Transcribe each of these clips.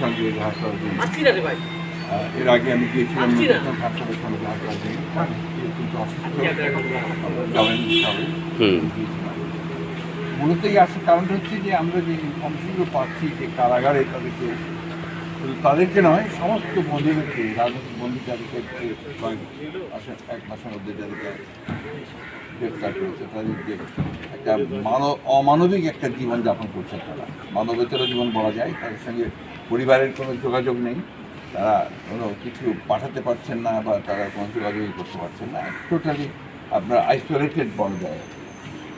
সঙ্গে এর আগে আমি গিয়েছিলাম সঙ্গে কিন্তু অসুস্থ গিয়েছিলাম। মূলত এই আসার কারণটা হচ্ছে যে আমরা যে ইনফরমেশনগুলো পাচ্ছি যে কারাগারে তাদেরকে তাদেরকে নয়, সমস্ত বন্দীদেরকে রাজনৈতিক বন্দী যাদেরকে এক মাসের মধ্যে যাদেরকে গ্রেফতার করেছে, তাদেরকে একটা মানব, অমানবিক একটা জীবন যাপন করছে তারা। মানবেতর জীবন বলা যায়, তাদের সঙ্গে পরিবারের কোনো যোগাযোগ নেই। তারা কোনো কিছু পাঠাতে পারছেন না বা তারা কোনো যোগাযোগই করতে পারছেন না। টোটালি আপনার আইসোলেটেড বলা যায়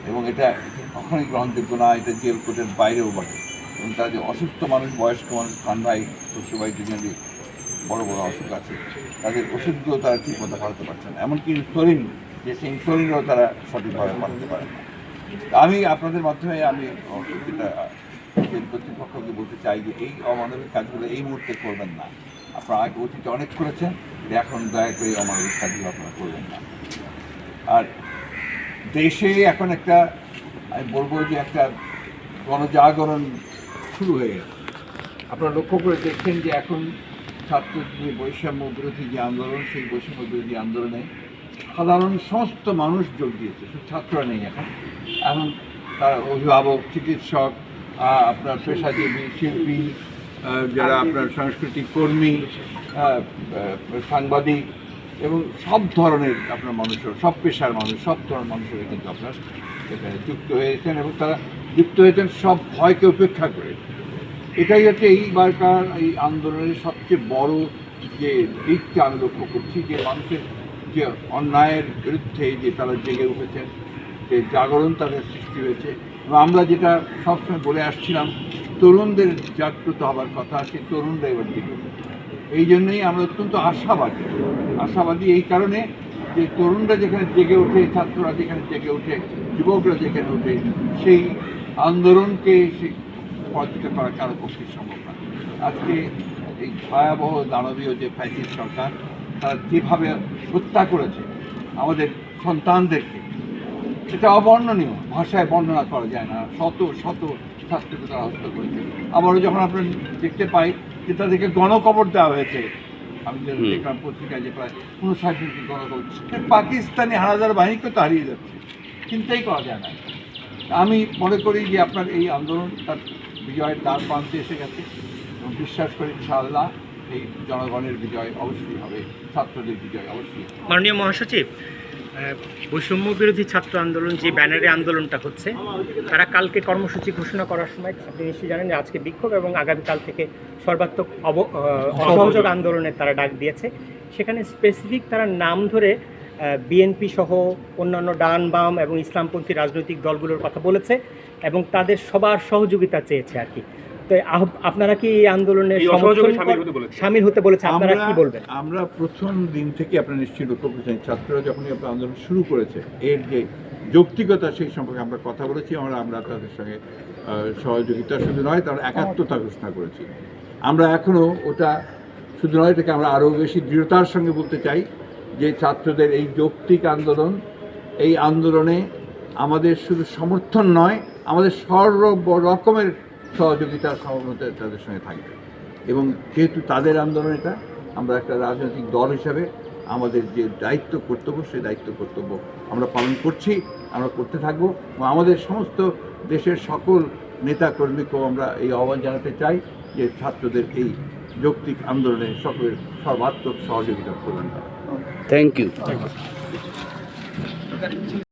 এবং এটা কখনোই গ্রহণযোগ্য না, এটা জেল কোর্টের বাইরেও বটে। এবং যে অসুস্থ মানুষ, বয়স্ক মানুষ, ঠান্ডায় শ্বশুরবাড়ি দুজনে বড় বড় অসুখ আছে। তাদের ওষুধগুলো তারা ঠিক মতো পাঠাতে পারছে না। এমনকি ইনসুলিন, যে সেই ইনসুলিনও তারা সঠিকভাবে পাঠাতে পারে না। আমি আপনাদের মাধ্যমে আমি যেটা কর্তৃপক্ষকে বলতে চাই যে এই অমানবিক কাজগুলো এই মুহূর্তে করবেন না। আপনারা আগে অতীতে অনেক করেছেন এখন দয়া করে অমানবিক কাজগুলো আপনারা করবেন না। আর দেশে এখন একটা, আমি বলব যে একটা গণজাগরণ শুরু হয়ে গেছে আপনারা লক্ষ্য করে দেখছেন যে এখন ছাত্র যে বৈষম্য বিরোধী যে আন্দোলন, সেই বৈষম্য বিরোধী আন্দোলনে সাধারণ সমস্ত মানুষ যোগ দিয়েছে, শুধু ছাত্ররা নেই এখন। এখন তার অভিভাবক, চিকিৎসক আপনার পেশাজীবী, শিল্পী যারা আপনার সাংস্কৃতিক কর্মী সাংবাদিক এবং সব ধরনের আপনার মানুষের, সব পেশার মানুষ, সব ধরনের মানুষের কিন্তু আপনার এখানে যুক্ত হয়েছেন এবং তারা যুক্ত হয়েছেন, সব ভয়কে উপেক্ষা করে। এটাই হচ্ছে এইবারকার এই আন্দোলনের সবচেয়ে বড় যে দিকটা আমি লক্ষ্য করছি, যে মানুষের যে অন্যায়ের বিরুদ্ধে যে তারা জেগে উঠেছেন, যে জাগরণ তাদের সৃষ্টি হয়েছে। এবং আমরা যেটা সবসময় বলে আসছিলাম, তরুণদের জাগ্রত হবার কথা, সেই তরুণরা এবার জেগে এই জন্যই আমরা অত্যন্ত আশাবাদী। আশাবাদী এই কারণে যে তরুণরা যেখানে জেগে ওঠে, ছাত্ররা যেখানে জেগে ওঠে, যুবকরা যেখানে ওঠে, সেই আন্দোলনকে সে পরাজিত করা কারও পক্ষে সম্ভব না। আজকে এই ভয়াবহ দানবীয় যে ফ্যাসিস্ট সরকার, তারা যেভাবে হত্যা করেছে আমাদের সন্তানদেরকে সেটা অবর্ণনীয়। ভাষায় বর্ণনা করা যায় না। শত শত ছাত্রকে তারা হত্যা করেছে। আবারও যখন আপনারা দেখতে পাই যে তাদেরকে গণকবর দেওয়া হয়েছে আমি যে। দেখলাম পত্রিকায় যে প্রায় উনষাট গণকবর সে পাকিস্তানি হানাদার বাহিনীকে তো হারিয়ে যাচ্ছে। চিন্তাই করা যায় না। আমি মনে করি যে আপনার এই আন্দোলন তার বিজয়ের দ্বার প্রান্তে এসে গেছে। এবং বিশ্বাস করি ইনশাআল্লাহ এই জনগণের বিজয় অবশ্যই হবে ছাত্রদের বিজয় অবশ্যই মাননীয় মহাসচিব বৈষম্য বিরোধী ছাত্র আন্দোলন যে ব্যানারে আন্দোলনটা হচ্ছে তারা কালকে কর্মসূচি ঘোষণা করার সময় আপনি নিশ্চয়ই জানেন যে আজকে বিক্ষোভ এবং আগামীকাল থেকে সর্বাত্মক অব অসহযোগ আন্দোলনের তারা ডাক দিয়েছে। সেখানে স্পেসিফিক তারা নাম ধরে বিএনপি সহ অন্যান্য ডান বাম এবং ইসলামপন্থী রাজনৈতিক দলগুলোর কথা বলেছে এবং তাদের সবার সহযোগিতা চেয়েছে আর কি। তো আপনারা কি এই আন্দোলনে সামিল হতে বলেছে। আপনারা কি বলবেন আমরা প্রথম দিন থেকে আপনারা নিশ্চয়ই লক্ষ্য করেছেন ছাত্ররা যখনই আপনার আন্দোলন শুরু করেছে এর যে যৌক্তিকতা সেই সম্পর্কে আমরা কথা বলেছি আমরা আমরা তাদের সঙ্গে সহযোগিতা শুধু নয় তার একাত্মতা ঘোষণা করেছি আমরা এখনও ওটা শুধু নয় এটাকে আমরা আরও বেশি দৃঢ়তার সঙ্গে বলতে চাই যে ছাত্রদের এই যৌক্তিক আন্দোলন এই আন্দোলনে আমাদের শুধু সমর্থন নয় আমাদের সর্ব রকমের সহযোগিতা সহমতে তাদের সঙ্গে থাকবে। এবং যেহেতু তাদের আন্দোলন এটা আমরা একটা রাজনৈতিক দল হিসাবে আমাদের যে দায়িত্ব কর্তব্য সেই দায়িত্ব কর্তব্য আমরা পালন করছি আমরা করতে থাকব এবং আমাদের সমস্ত দেশের সকল নেতা কর্মীকেও আমরা এই আহ্বান জানাতে চাই যে ছাত্রদের এই যৌক্তিক আন্দোলনে সকলের সর্বাত্মক সহযোগিতা প্রদান করা। Thank you